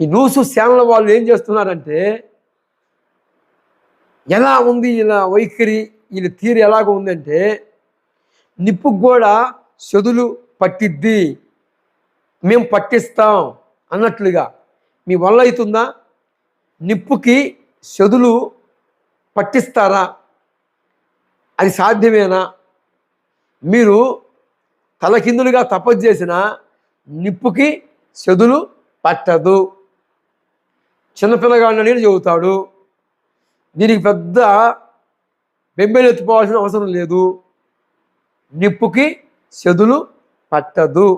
ఈ news channel వాళ్ళు ఏం చేస్తున్నారంటే ఎలా ఉంది ఇలా వైఖరి వీళ్ళ తీరు ఎలాగ ఉందంటే నిప్పుకు కూడా చెదులు పట్టిద్ది మేము పట్టిస్తాం అన్నట్లుగా. మీ వల్ల అవుతుందా నిప్పుకి చెదులు పట్టిస్తారా? అది సాధ్యమేనా? మీరు తలకిందులుగా తపస్సు చేసిన నిప్పుకి చెదులు పట్టదు. చిన్నపిల్లగాడిని చెబుతాడు దీనికి పెద్ద బెంబెలెత్తిపోవాల్సిన అవసరం లేదు. నిప్పుకి చెదులు పట్టదు.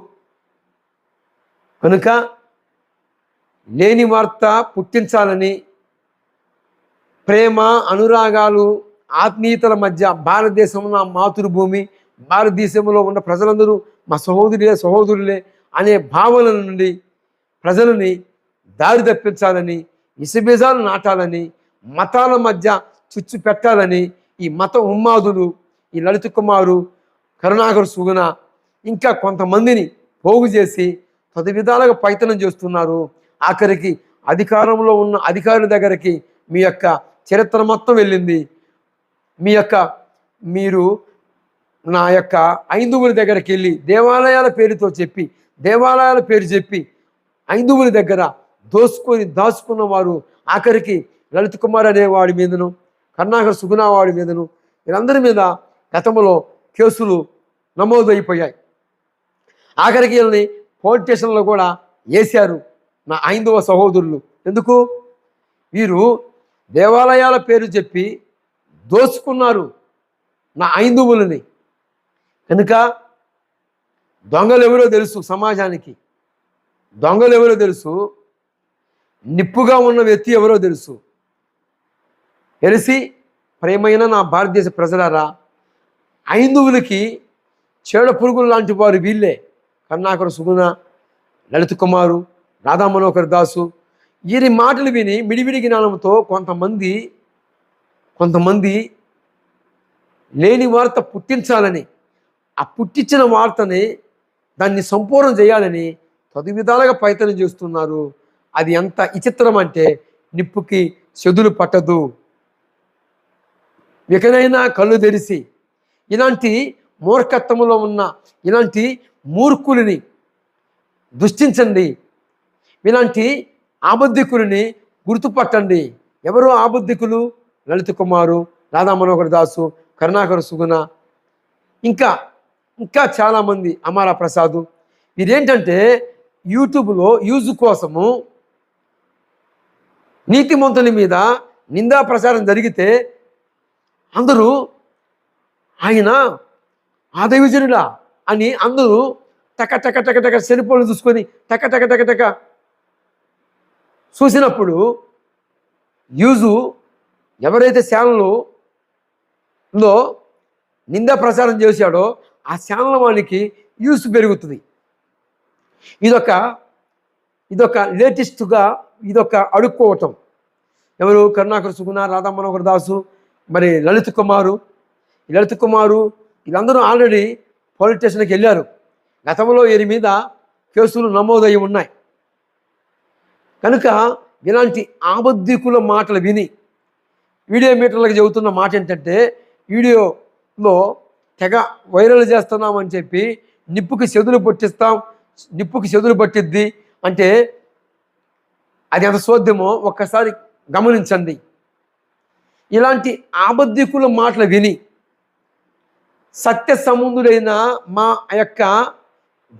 కనుక లేని వార్త పుట్టించాలని ప్రేమ అనురాగాలు ఆత్మీయతల మధ్య భారతదేశం నా మాతృభూమి భారతదేశంలో ఉన్న ప్రజలందరూ మా సహోదరులే సహోదరులే అనే భావనల నుండి ప్రజలని దారి తప్పించాలని ఇసుబీజాలు నాటాలని మతాల మధ్య చుచ్చు పెట్టాలని ఈ మత ఉమ్మాదులు ఈ లలిత కుమారు కరుణాకర్ సుగుణ ఇంకా కొంతమందిని పోగు చేసి పది విధాలుగా పైతనం చేస్తున్నారు. ఆఖరికి అధికారంలో ఉన్న అధికారుల దగ్గరికి మీ యొక్క చరిత్ర మొత్తం వెళ్ళింది. మీ యొక్క మీరు నా యొక్క ఐదువుల దగ్గరికి వెళ్ళి దేవాలయాల పేరుతో చెప్పి దేవాలయాల పేరు చెప్పి ఐదువుల దగ్గర దోసుకొని దాచుకున్న వారు ఆఖరికి లలిత్ కుమార్ అనే వాడి మీదను కర్ణాకర్ సుగుణ వాడి మీదను వీళ్ళందరి మీద గతంలో కేసులు నమోదైపోయాయి. ఆఖరికి వీళ్ళని పోలీస్ స్టేషన్లో కూడా వేశారు నా ఐందవ సహోదరులు. ఎందుకు? వీరు దేవాలయాల పేరు చెప్పి దోచుకున్నారు నా ఐదువులని. కనుక దొంగలు ఎవరో తెలుసు సమాజానికి. దొంగలు ఎవరో తెలుసు నిప్పుగా ఉన్న వ్యక్తి ఎవరో తెలుసు. తెలిసి ప్రేమైన నా భారతదేశ ప్రజలారా ఐందువులకి చేడ పురుగులు లాంటి వారు వీళ్ళే. కర్ణాకర సుగుణ లలిత్ కుమారు రాధా మనోహర్ దాసు వీరి మాటలు విని మిడివిడి జ్ఞానంతో కొంతమంది కొంతమంది లేని వార్త పుట్టించాలని ఆ పుట్టించిన వార్తని దాన్ని సంపూర్ణం చేయాలని పది విధాలుగా ప్రయత్నం చేస్తున్నారు అది ఎంత విచిత్రం అంటే నిప్పుకి చెదులు పట్టదు. ఇకనైనా కళ్ళు తెరిసి ఇలాంటి మూర్ఖత్వంలో ఉన్న ఇలాంటి మూర్ఖులని దృష్టించండి. ఇలాంటి ఆబద్ధికులని గుర్తుపట్టండి. ఎవరు ఆబద్ధికులు లలిత కుమారు రాధా మనోహర్ దాసు కరుణాకర్ సుగుణ. ఇంకా ఇంకా చాలామంది అమారా ప్రసాద్. ఇదేంటంటే యూట్యూబ్లో యూజ్ కోసము నీతిమంతుని మీద నిందా ప్రచారం జరిగితే అందరూ ఆయన ఆ అని అందరూ టక టక టక టక సెల్ఫోన్లు చూసుకొని టక టక టక టక చూసినప్పుడు యూజు ఎవరైతే ఛానల్లో లో నిందా ప్రచారం చేశాడో ఆ ఛానల్ వానికి యూస్ పెరుగుతుంది. ఇదొక ఇదొక లేటెస్ట్గా ఇదొక అడుక్కోవటం. ఎవరు కరుణాకర సుగుణ రాధా మనోహర్ దాసు మరి లలిత్ కుమారు. లలిత్ కుమారు వీళ్ళందరూ ఆల్రెడీ పోలీస్ స్టేషన్కి వెళ్ళారు. గతంలో వీరి మీద కేసులు నమోదయ్యి ఉన్నాయి. కనుక ఇలాంటి ఆబద్ధికుల మాటలు విని వీడియో మీటర్లకు చెబుతున్న మాట ఏంటంటే వీడియోలో తెగ వైరల్ చేస్తున్నామని చెప్పి నిప్పుకి చెదులు పట్టిస్తాం నిప్పుకి చెదులు పట్టిద్ది అంటే అది ఎంత సోద్యమో ఒక్కసారి గమనించండి. ఇలాంటి ఆబద్ధికుల మాటలు విని సత్య సంబంధుడైన మా యొక్క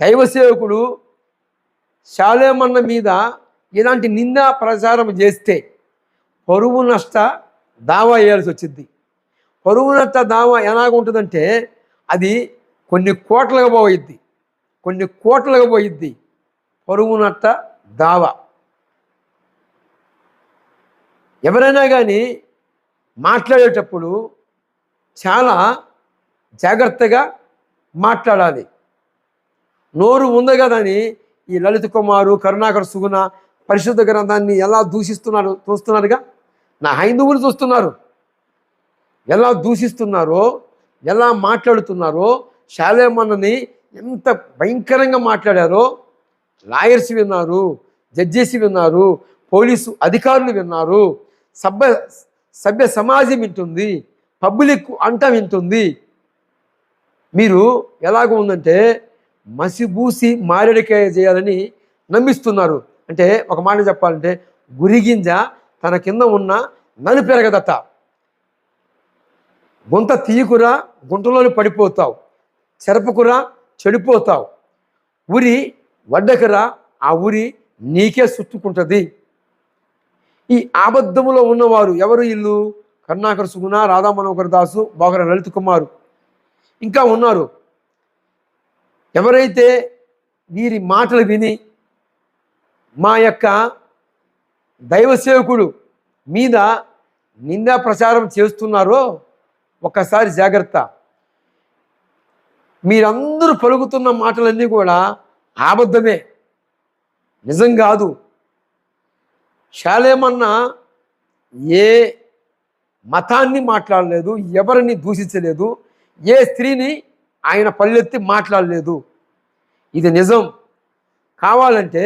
దైవ సేవకుడు శాలేమన్న మీద ఇలాంటి నిందా ప్రచారం చేస్తే పరువు నష్ట దావా వేయాల్సి వచ్చింది. పరువు నష్ట దావా ఎలాగుంటుందంటే అది కొన్ని కోట్లుగా పోయిద్ది. కొన్ని కోట్లుగా పోయిద్ది. పరువు నట్ట దావా. ఎవరైనా కానీ మాట్లాడేటప్పుడు చాలా జాగ్రత్తగా మాట్లాడాలి. నోరు ఉంది కదని ఈ లలిత కుమారు కరుణాకర్ సుగుణ పరిశుద్ధ గ్రంథాన్ని ఎలా దూషిస్తున్నారు చూస్తున్నారుగా? నా హైందువులు చూస్తున్నారు. ఎలా దూషిస్తున్నారో ఎలా మాట్లాడుతున్నారో శాలేమన్నని ఎంత భయంకరంగా మాట్లాడారో లాయర్స్ విన్నారు జడ్జెస్ విన్నారు పోలీసు అధికారులు విన్నారు. సభ్య సభ్య సమాజం వింటుంది పబ్లిక్ అంట వింటుంది. మీరు ఎలాగ ఉందంటే మసిబూసి మారేడికాయ చేయాలని నమ్మిస్తున్నారు. అంటే ఒక మాట చెప్పాలంటే గురిగింజ తన కింద ఉన్న నలు పెరగదట గుంత తీయకురా గుంటలోని పడిపోతావు. చెరపకురా చెడిపోతావు. ఉరి వడ్డకురా ఆ ఉరి నీకే చుట్టుకుంటుంది ఈ ఆబద్ధములో ఉన్నవారు ఎవరు ఇల్లు? కర్ణాకర్ సుగుణ రాధా మనోహర్ దాసు బోగర లలిత్ కుమారు. ఇంకా ఉన్నారు. ఎవరైతే వీరి మాటలు విని మా యొక్క దైవ సేవకుడు మీద నిందా ప్రచారం చేస్తున్నారో ఒక్కసారి జాగ్రత్త. మీరందరూ పలుకుతున్న మాటలన్నీ కూడా ఆబద్ధమే. నిజం కాదు. శాలేమన్నా ఏ మతాన్ని మాట్లాడలేదు ఎవరిని దూషించలేదు ఏ స్త్రీని ఆయన పల్లెత్తి మాట్లాడలేదు. ఇది నిజం. కావాలంటే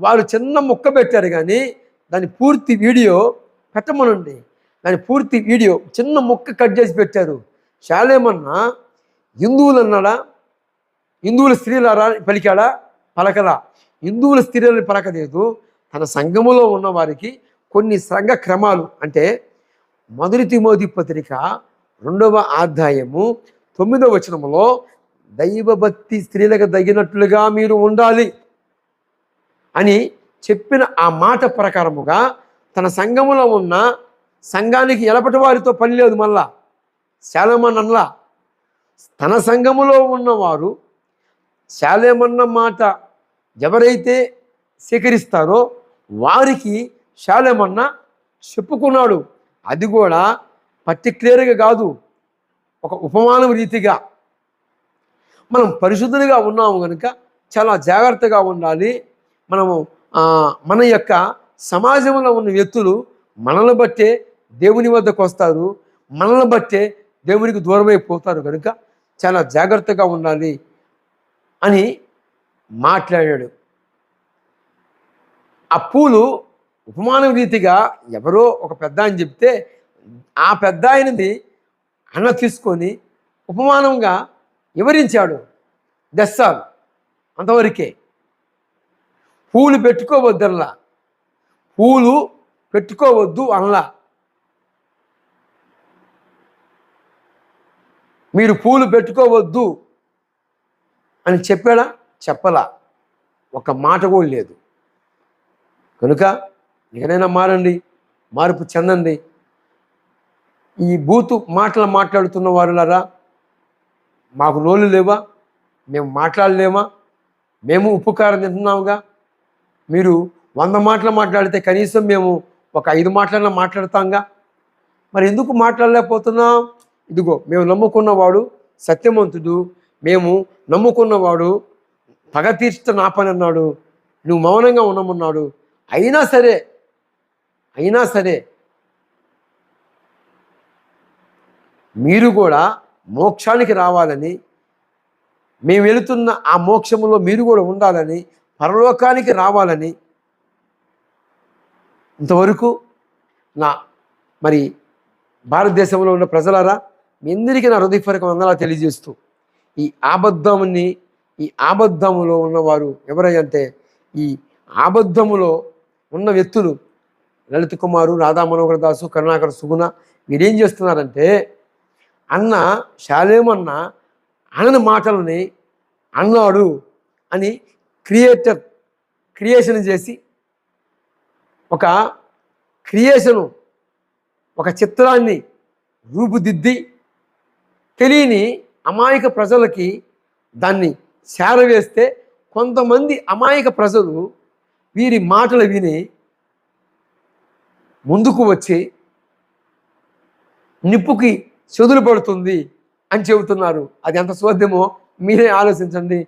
వాళ్ళు చిన్న ముక్క పెట్టారు కానీ దాని పూర్తి వీడియో పెట్టమనండి. దాని పూర్తి వీడియో చిన్న ముక్క కట్ చేసి పెట్టారు. శాలేమన్నా హిందువులు అన్నాడా? హిందువుల స్త్రీలారా పలికాడా? పలకలా హిందువుల స్త్రీలని పలకలేదు. తన సంఘములో ఉన్న వారికి కొన్ని సంఘ క్రమాలు అంటే మొదటి తిమోతి పత్రిక రెండవ ఆధ్యాయము తొమ్మిదవ వచనములో దైవభక్తి స్త్రీలకు తగినట్లుగా మీరు ఉండాలి అని చెప్పిన ఆ మాట ప్రకారముగా తన సంఘములో ఉన్న సంఘానికి ఎలపటి వారితో పని లేదు మళ్ళా. శాలమన్నలా. తన సంఘములో ఉన్నవారు శాలేమన్న మాట ఎవరైతే స్వీకరిస్తారో వారికి శాలమన్న చెప్పుకున్నాడు. అది కూడా పర్టిక్యులర్గా కాదు ఒక ఉపమానం రీతిగా. మనం పరిశుద్ధులుగా ఉన్నాము కనుక చాలా జాగ్రత్తగా ఉండాలి. మనము మన యొక్క సమాజంలో ఉన్న వ్యక్తులు మనల్ని బట్టే దేవుని వద్దకు వస్తారు. మనల్ని బట్టే దేవునికి దూరమైపోతారు కనుక చాలా జాగ్రత్తగా ఉండాలి అని మాట్లాడాడు. ఆ పూలు ఉపమానం రీతిగా ఎవరో ఒక పెద్ద అని చెప్తే ఆ పెద్ద ఆయనది అన్న తీసుకొని ఉపమానంగా వివరించాడు దస్సాలు అంతవరకే. పూలు పెట్టుకోవద్దల్లా పూలు పెట్టుకోవద్దు అనలా. మీరు పూలు పెట్టుకోవద్దు అని చెప్పాడా? చెప్పలా. ఒక మాట కూడా లేదు. కనుక ఇకనైనా మారండి మార్పు చెందండి. ఈ బూతు మాటలు మాట్లాడుతున్న వారులరా మాకు నోళ్ళు లేవా? మేము మాట్లాడలేమా? మేము ఉప్పు కారం తింటున్నాముగా? మీరు వంద మాటలు మాట్లాడితే కనీసం మేము ఒక ఐదు మాటలన్నా మాట్లాడతాంగా? మరి ఎందుకు మాట్లాడలేకపోతున్నాం? ఇదిగో మేము నమ్ముకున్నవాడు సత్యవంతుడు మేము నమ్ముకున్నవాడు పగ తీర్చుత నా పని అన్నాడు నువ్వు మౌనంగా ఉండమన్నాడు అయినా సరే అయినా సరే మీరు కూడా మోక్షానికి రావాలని మేము వెళుతున్న ఆ మోక్షములో మీరు కూడా ఉండాలని పరలోకానికి రావాలని ఇంతవరకు నా మరి భారతదేశంలో ఉన్న ప్రజలారా మీ అందరికీ నా హృదయపూర్వక వందలా తెలియజేస్తూ ఈ ఆబద్ధముని ఈ ఆబద్ధములో ఉన్నవారు ఎవరైతే ఈ ఆబద్ధములో ఉన్న వ్యక్తులు లలిత్ కుమారు రాధా మనోహర్ దాసు కరుణాకర్ సుగుణ మీరేం చేస్తున్నారంటే అన్న శాలేమన్న అనని మాటలని అన్నాడు అని క్రియేటర్ క్రియేషన్ చేసి ఒక క్రియేషను ఒక చిత్రాన్ని రూపుదిద్ది తెలియని అమాయక ప్రజలకి దాన్ని చేరవేస్తే కొంతమంది అమాయక ప్రజలు వీరి మాటలు విని ముందుకు వచ్చి నిప్పుకి చెదులు పడుతుంది అని చెబుతున్నారు. అది ఎంత సోద్యమో మీరే ఆలోచించండి.